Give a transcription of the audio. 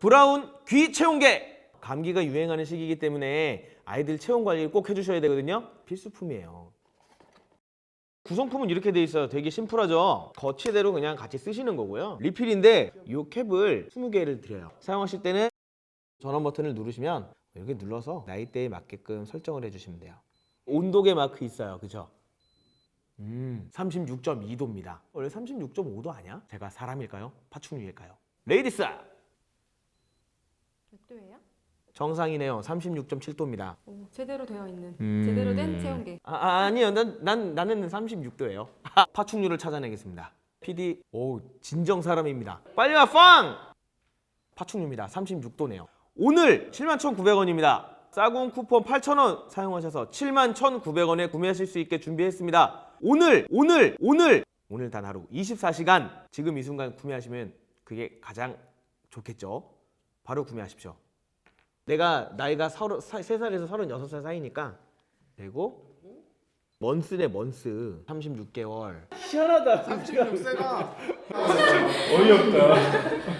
브라운 귀 체온계 감기가 유행하는 시기이기 때문에 아이들 체온 관리를 꼭 해주셔야 되거든요 필수품이에요 구성품은 이렇게 돼 있어요 되게 심플하죠 거치대로 그냥 같이 쓰시는 거고요 리필인데 이 캡을 20개를 드려요 사용하실 때는 전원 버튼을 누르시면 이렇게 눌러서 나이대에 맞게끔 설정을 해주시면 돼요 온도계 마크 있어요 그죠 음, 36.2도입니다. 원래 36.5도 아니야? 제가 사람일까요? 파충류일까요? 레이디스! 몇 도예요? 정상이네요. 36.7도입니다. 오, 제대로 되어 있는 음. 제대로 된 체온계. 아, 아 아니요. 난, 난 나는 36도예요. 파충류를 찾아내겠습니다. PD 오 진정 사람입니다. 빨리 와 빵! 파충류입니다. 36도네요. 오늘 71,900원입니다. 싸군 쿠폰 8,000원 사용하셔서 71,900원에 구매하실 수 있게 준비했습니다. 오늘 오늘 오늘 오늘 단 하루 24시간 지금 이 순간 구매하시면 그게 가장 좋겠죠. 바로 구매하십시오. 내가 나이가 3살에서 36살 사이니까 그리고 먼스네 먼스 36개월 희한하다 36세가 어이없다.